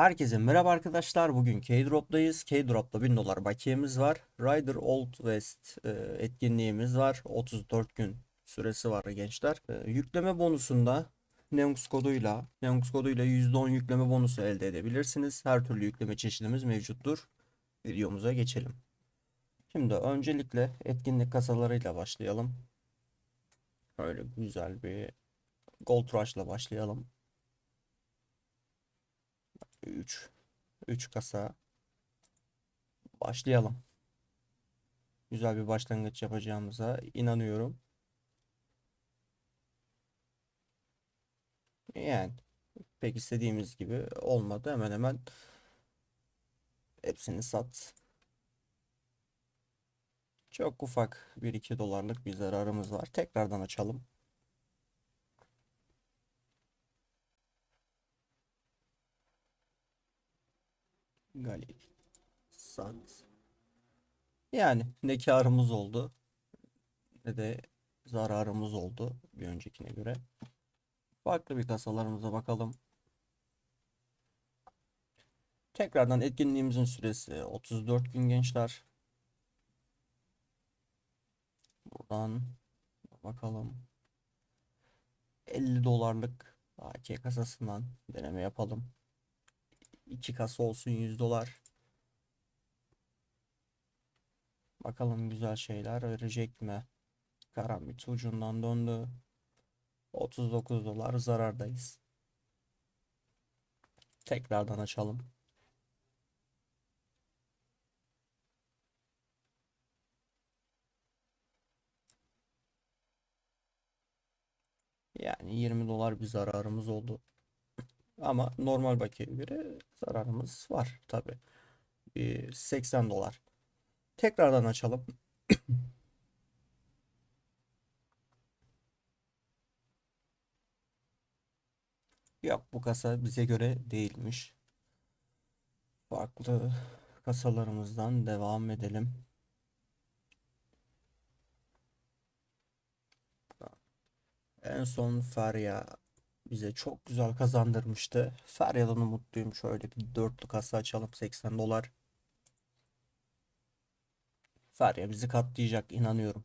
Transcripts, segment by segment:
Herkese merhaba arkadaşlar. Bugün K-Drop'tayız. K-Drop'ta 1000 dolar bakiyemiz var. Rider Old West e, etkinliğimiz var. 34 gün süresi var gençler. E, yükleme bonusunda Neonx koduyla Neonx koduyla %10 yükleme bonusu elde edebilirsiniz. Her türlü yükleme çeşidimiz mevcuttur. Videomuza geçelim. Şimdi öncelikle etkinlik kasalarıyla başlayalım. Öyle güzel bir Gold Rush'la başlayalım. 3 3 kasa başlayalım. Güzel bir başlangıç yapacağımıza inanıyorum. Yani pek istediğimiz gibi olmadı. Hemen hemen hepsini sat. Çok ufak 1-2 dolarlık bir zararımız var. Tekrardan açalım. Galil. Sat. Yani ne karımız oldu ne de zararımız oldu bir öncekine göre. Farklı bir kasalarımıza bakalım. Tekrardan etkinliğimizin süresi 34 gün gençler. Buradan bakalım. 50 dolarlık AK kasasından deneme yapalım. 2 kasa olsun 100 dolar. Bakalım güzel şeyler verecek mi? Karambit ucundan döndü. 39 dolar zarardayız. Tekrardan açalım. Yani 20 dolar bir zararımız oldu. Ama normal bakiyeye göre zararımız var tabi. Bir 80 dolar. Tekrardan açalım. Yok bu kasa bize göre değilmiş. Farklı kasalarımızdan devam edelim. En son Feria bize çok güzel kazandırmıştı. Feryal'ın umutluyum. Şöyle bir dörtlü kasa açalım 80 dolar. Ferya bizi katlayacak inanıyorum.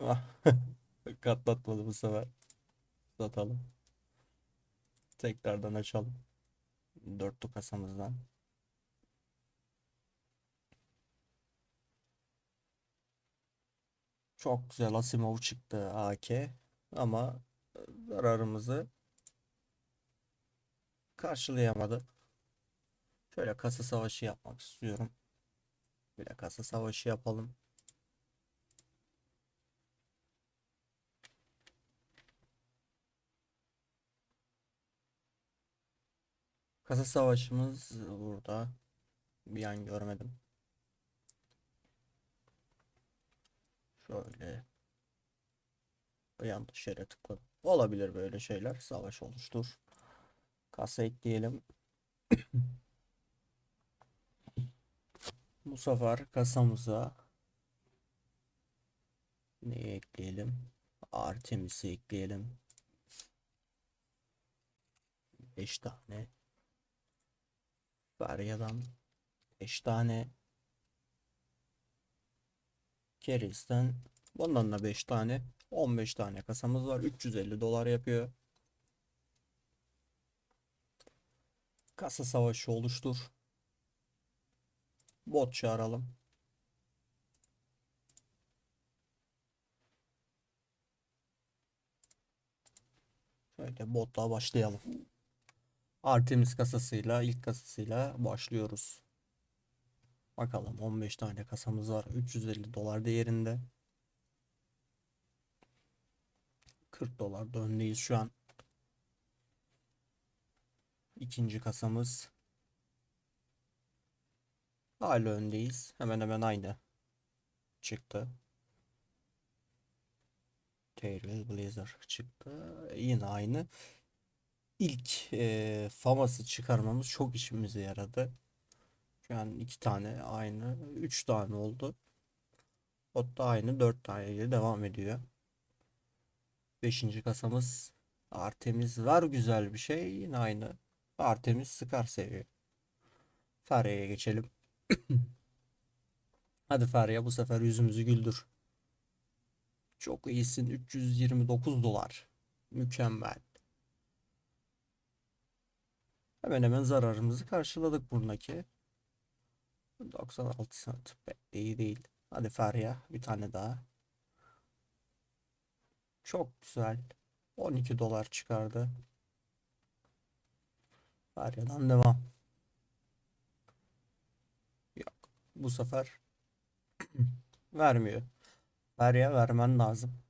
Ah, Katlatmadı bu sefer. Satalım. Tekrardan açalım. Dörtlü kasamızdan. Çok güzel Asimov çıktı AK ama e, zararımızı karşılayamadı. Şöyle kasa savaşı yapmak istiyorum. De kasa savaşı yapalım. Kasa savaşımız burada. Bir an görmedim. Şöyle. Yanlış yere tıkladım. Olabilir böyle şeyler. Savaş oluştur. Kasa ekleyelim. Bu sefer kasamıza neyi ekleyelim? Artemis'i ekleyelim. 5 tane. Ferya'dan 5 tane. Keris'ten bundan da 5 tane. 15 tane kasamız var. 350 dolar yapıyor. Kasa savaşı oluştur. Bot çağıralım. Şöyle botla başlayalım. Artemis kasasıyla ilk kasasıyla başlıyoruz. Bakalım 15 tane kasamız var. 350 dolar değerinde. 40 dolar da öndeyiz şu an. İkinci kasamız. Hala öndeyiz. Hemen hemen aynı çıktı. Tailwheel Blazer çıktı. Yine aynı. İlk e, faması çıkarmamız çok işimize yaradı. An iki tane aynı. Üç tane oldu. Da aynı. Dört tane ile devam ediyor. Beşinci kasamız Artemis var güzel bir şey. Yine aynı. Artemis Scar seviyor. Ferya'ya geçelim. Hadi Ferya bu sefer yüzümüzü güldür. Çok iyisin. 329 dolar. Mükemmel. Hemen hemen zararımızı karşıladık bundaki. 96 cent. Pek de iyi değil. Hadi Ferya bir tane daha. Çok güzel. 12 dolar çıkardı. Ferya'dan devam. Yok. Bu sefer vermiyor. Ferya vermen lazım.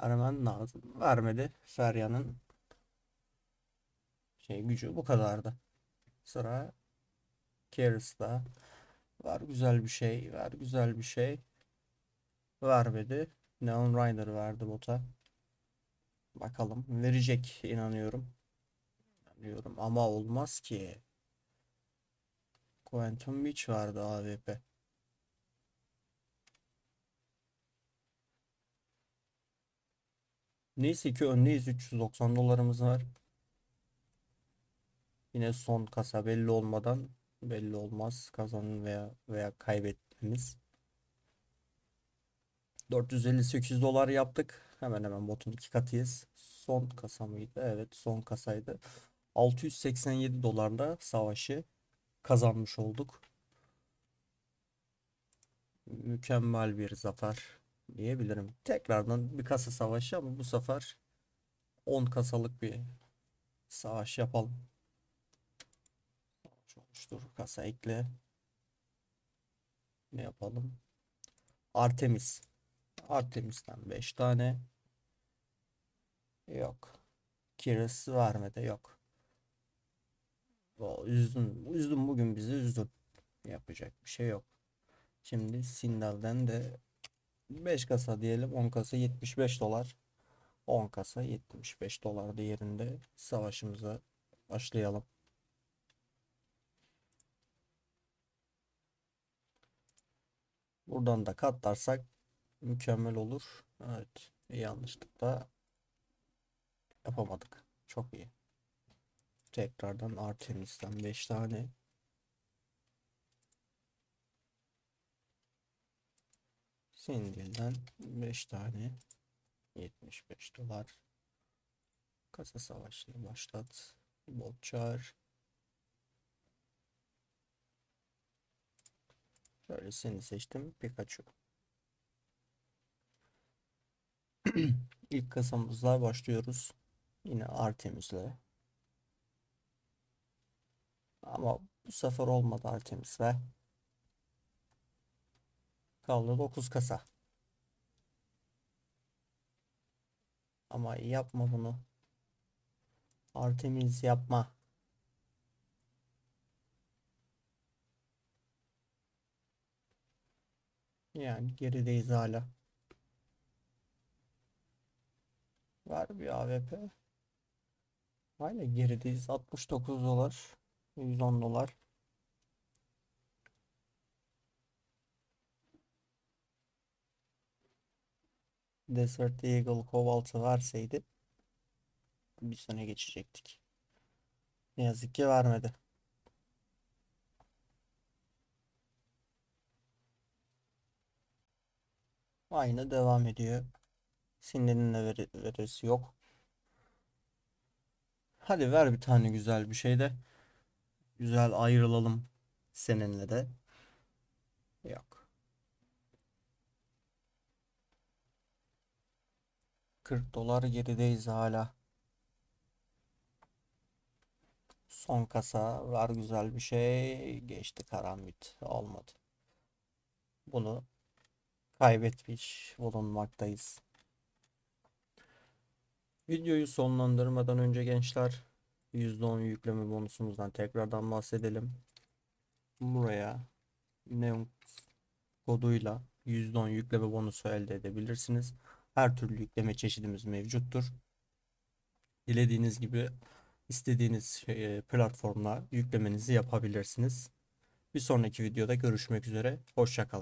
Vermen lazım. Vermedi. Ferya'nın şey gücü bu kadardı. Sıra Keris'ta. Var güzel bir şey. Var güzel bir şey. Vermedi. Neon Rider verdi bota. Bakalım. Verecek inanıyorum. İnanıyorum ama olmaz ki. Quantum Beach vardı AWP. Neyse ki öndeyiz. 390 dolarımız var. Yine son kasa belli olmadan belli olmaz kazanın veya veya kaybetmemiz. 458 dolar yaptık. Hemen hemen botun iki katıyız. Son kasa mıydı? Evet, son kasaydı. 687 dolarla savaşı kazanmış olduk. Mükemmel bir zafer diyebilirim. Tekrardan bir kasa savaşı ama bu sefer 10 kasalık bir savaş yapalım. Savaş oluştur. Kasa ekle. Ne yapalım? Artemis. Artemis'ten 5 tane. Yok. Kiris vermedi. Yok. O üzdün. Üzdün bugün bizi üzdün. Yapacak bir şey yok. Şimdi Sindal'den de 5 kasa diyelim. 10 kasa 75 dolar. 10 kasa 75 dolar değerinde savaşımıza başlayalım. Buradan da katlarsak mükemmel olur. Evet. Yanlışlıkla yapamadık. Çok iyi. Tekrardan Artemis'ten 5 tane. Sindil'den 5 tane. 75 dolar. Kasa savaşını başlat. Bot Şöyle seni seçtim. Pikachu. İlk kasamızla başlıyoruz. Yine Artemis'le. Ama bu sefer olmadı Artemis'le. Kaldı 9 kasa. Ama yapma bunu. Artemis yapma. Yani gerideyiz hala. Var bir AWP. Hala gerideyiz. 69 dolar. 110 dolar. Desert Eagle Cobalt'ı verseydi bir sene geçecektik. Ne yazık ki vermedi. Aynı devam ediyor. Sinirinin de veri- verisi yok. Hadi ver bir tane güzel bir şey de. Güzel ayrılalım seninle de. Yok. 40 dolar gerideyiz hala. Son kasa var güzel bir şey. Geçti karambit. Olmadı. Bunu kaybetmiş bulunmaktayız. Videoyu sonlandırmadan önce gençler %10 yükleme bonusumuzdan tekrardan bahsedelim. Buraya Neon koduyla %10 yükleme bonusu elde edebilirsiniz. Her türlü yükleme çeşidimiz mevcuttur. Dilediğiniz gibi istediğiniz şey, platformla yüklemenizi yapabilirsiniz. Bir sonraki videoda görüşmek üzere. Hoşça kalın.